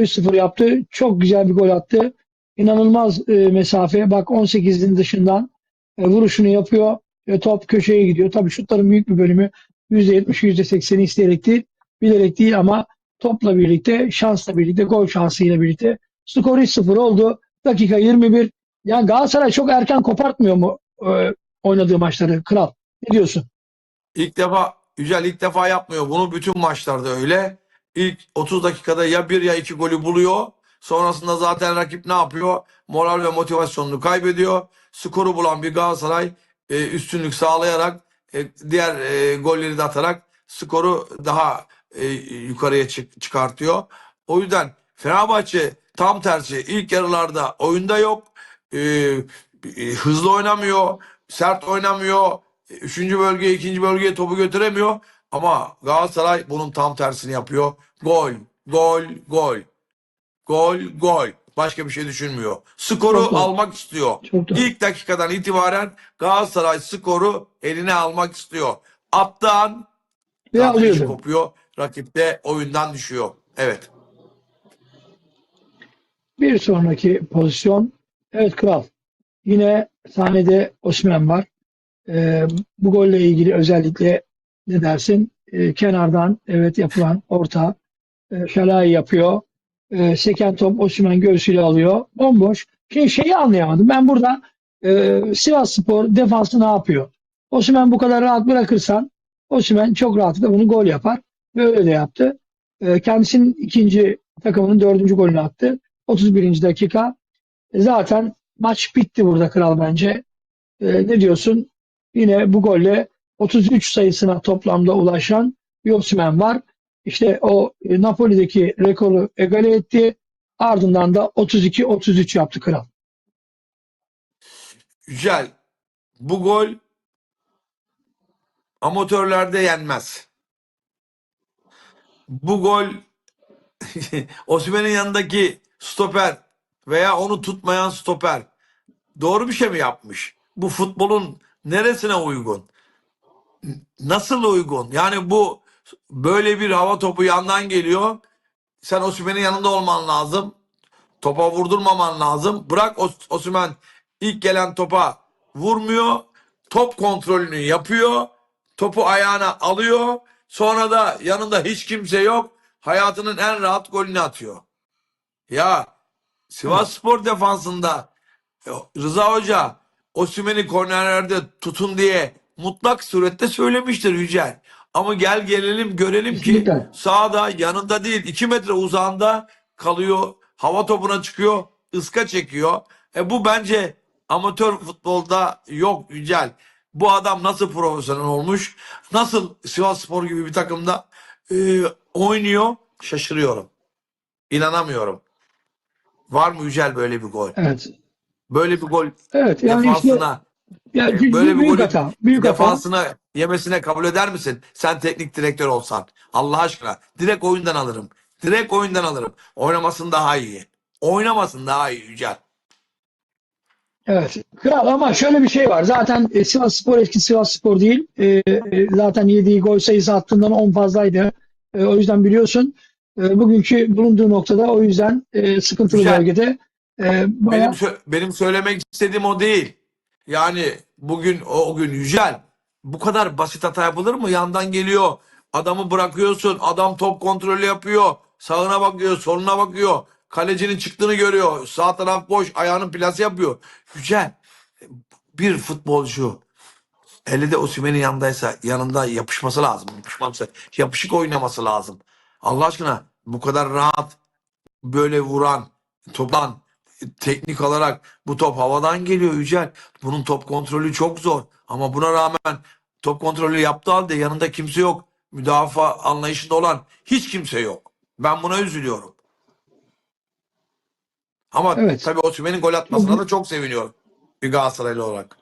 3-0 yaptı. Çok güzel bir gol attı. İnanılmaz e, mesafe. Bak 18'in dışından e, vuruşunu yapıyor. E, top köşeye gidiyor. Tabii şutların büyük bir bölümü %70, %80'i isteyerek değil, bilerek değil ama topla birlikte, şansla birlikte, gol şansıyla birlikte skor 3-0 oldu. Dakika 21. Yani Galatasaray çok erken kopartmıyor mu e, oynadığı maçları? Kral. Ne diyorsun? İlk defa Yücel ilk defa yapmıyor. Bunu bütün maçlarda öyle. İlk 30 dakikada ya bir ya iki golü buluyor. Sonrasında zaten rakip ne yapıyor? Moral ve motivasyonunu kaybediyor. Skoru bulan bir Galatasaray e, üstünlük sağlayarak e, diğer e, golleri de atarak skoru daha e, yukarıya çık- çıkartıyor. O yüzden Fenerbahçe tam tersi ilk yarılarda oyunda yok. E, e, hızlı oynamıyor. Sert oynamıyor. E, Üçüncü bölgeye, ikinci bölgeye topu götüremiyor. Ama Galatasaray bunun tam tersini yapıyor. Gol, gol, gol. Gol, gol. Başka bir şey düşünmüyor. Skoru Çok almak istiyor. Çok. İlk dakikadan itibaren Galatasaray skoru eline almak istiyor. Attığı an Ve zaten iş alıyordu. kopuyor. Rakip de oyundan düşüyor. Evet. Bir sonraki pozisyon. Evet Kral. Yine sahnede Osman var. Ee, bu golle ilgili özellikle ne dersin? Ee, kenardan evet yapılan orta. E, Şalai yapıyor. Ee, seken top Osman göğsüyle alıyor. Bomboş. Şey, şeyi anlayamadım. Ben burada e, Sivas Spor defansı ne yapıyor? Osman bu kadar rahat bırakırsan Osman çok rahatlıkla bunu gol yapar. Ve öyle de yaptı. Ee, kendisinin ikinci takımının dördüncü golünü attı. 31. dakika. E, Zaten maç bitti burada kral bence. E, ne diyorsun? Yine bu golle 33 sayısına toplamda ulaşan bir var. İşte o e, Napoli'deki rekoru egale etti. Ardından da 32-33 yaptı kral. Güzel. Bu gol amatörlerde yenmez. Bu gol Osimhen'in yanındaki stoper veya onu tutmayan stoper doğru bir şey mi yapmış? Bu futbolun neresine uygun? Nasıl uygun? Yani bu böyle bir hava topu yandan geliyor. Sen Osimhen'in yanında olman lazım. Topa vurdurmaman lazım. Bırak Os- Osimhen ilk gelen topa vurmuyor. Top kontrolünü yapıyor. Topu ayağına alıyor. Sonra da yanında hiç kimse yok. Hayatının en rahat golünü atıyor. Ya Sivas Spor defansında e, Rıza Hoca Osimhen'i kornerlerde tutun diye mutlak surette söylemiştir Yücel. Ama gel gelelim görelim ki sağda yanında değil 2 metre uzağında kalıyor. Hava topuna çıkıyor. ıska çekiyor. E bu bence amatör futbolda yok Yücel. Bu adam nasıl profesyonel olmuş? Nasıl Sivas Spor gibi bir takımda e, oynuyor? Şaşırıyorum. İnanamıyorum. Var mı Yücel böyle bir gol? Evet. Böyle bir gol Evet yani işte defansına ya, böyle bir golü hata. Büyük hata. defansına yemesine kabul eder misin? Sen teknik direktör olsan. Allah aşkına. Direkt oyundan alırım. Direkt oyundan alırım. Oynamasın daha iyi. Oynamasın daha iyi Yücel. Evet. Kral ama şöyle bir şey var. Zaten e, Sivas Spor eski Sivas Spor değil. E, e, zaten yediği gol sayısı hattından 10 fazlaydı. E, o yüzden biliyorsun e, bugünkü bulunduğu noktada o yüzden e, sıkıntılı Güzel. bölgede. E, bayağı- Benim benim söylemek istediğim o değil. Yani bugün o, gün Yücel bu kadar basit hata yapılır mı? Yandan geliyor. Adamı bırakıyorsun. Adam top kontrolü yapıyor. Sağına bakıyor, soluna bakıyor. Kalecinin çıktığını görüyor. Sağ taraf boş. Ayağının plase yapıyor. Yücel bir futbolcu eli de Osimhen'in yanındaysa yanında yapışması lazım. Yapışması, yapışık oynaması lazım. Allah aşkına bu kadar rahat böyle vuran, toplan, teknik olarak bu top havadan geliyor Yücel. Bunun top kontrolü çok zor. Ama buna rağmen top kontrolü yaptığı halde yanında kimse yok. Müdafaa anlayışında olan hiç kimse yok. Ben buna üzülüyorum. Ama Evet. tabii Osimhen'in gol atmasına da çok seviniyorum. Bir Galatasaraylı olarak.